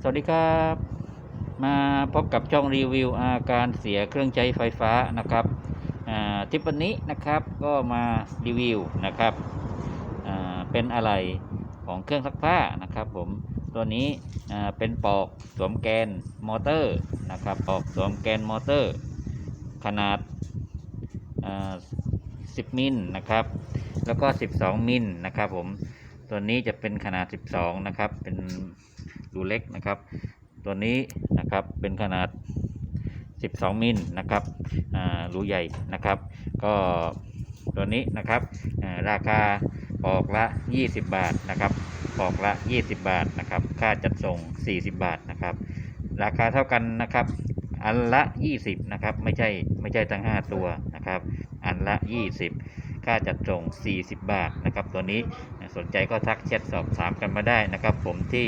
สวัสดีครับ มาพบกับช่องรีวิวอาการเสียเครื่องใช้ไฟฟ้านะครับทริปวันนี้นะครับก็มารีวิวนะครับเป็นอะไรของเครื่องซักผ้านะครับผมตัวนี้เป็นปอกสวมแกนมอเตอร์นะครับปอกสวมแกนมอเตอร์ ขนาด 10 มิลนะครับแล้วก็ 12 มิลนะครับผมตัวนี้จะเป็นขนาด 12 นะครับ เป็น รูเล็กนะครับ ตัวนี้นะครับเป็นขนาด 12 มิลนะครับอ่ารูใหญ่นะครับ ก็ตัวนี้นะครับอ่าราคาปอกละ 20 บาทนะครับปอกละ 20 บาทนะครับ ค่าจัดส่ง 40 บาทนะครับ ราคาเท่ากันนะครับ อันละ 20นะครับ ไม่ใช่ไม่ใช่ทั้ง 5 ตัวนะครับ อันละ 20 ค่าจัดส่ง 40 บาทนะครับ ตัวนี้สนใจก็ทักแชทสอบถามกันมาได้นะครับ ผมที่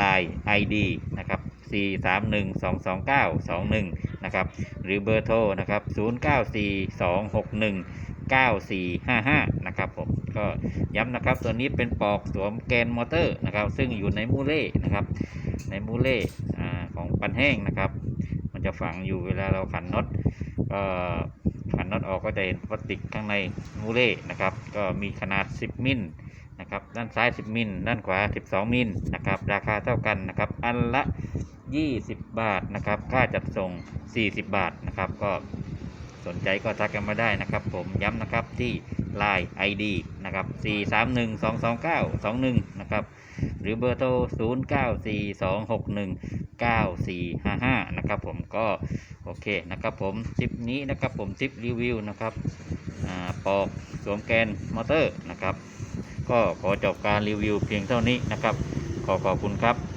Line ID นะครับ 431-229-21 นะครับ หรือเบอร์โทรนะครับ 0942619455 นะครับผมก็ย้ำนะครับตัวนี้เป็นปอกสวมแกนมอเตอร์นะครับ ซึ่งอยู่ในมูเล่นะครับ ในมูเล่ของปันแห้งนะครับ มันจะฝังอยู่เวลาเราขันน็อตก็ขันน็อตออกก็จะเห็นพลาสติกข้างในมูเล่นะครับ ก็มีขนาด 10 มิล นะครับ ด้านซ้าย 10 มิล ด้านขวา 12 มิลนะครับ ราคาเท่ากันนะครับ อันละ 20 บาทนะครับ ค่าจัดส่ง 40 บาทนะครับ ก็สนใจก็ทักกันมาได้นะครับ ผมย้ำนะครับที่ Line ID นะครับ 431-229-21 นะครับ หรือเบอร์โทร 0942619455 นะครับผมก็โอเคนะครับผมทริปนี้นะครับผมทริปรีวิวนะครับอ่าปอกสวมแกนมอเตอร์นะครับ ก็ขอจบการรีวิวเพียงเท่านี้นะครับ ขอขอบคุณครับ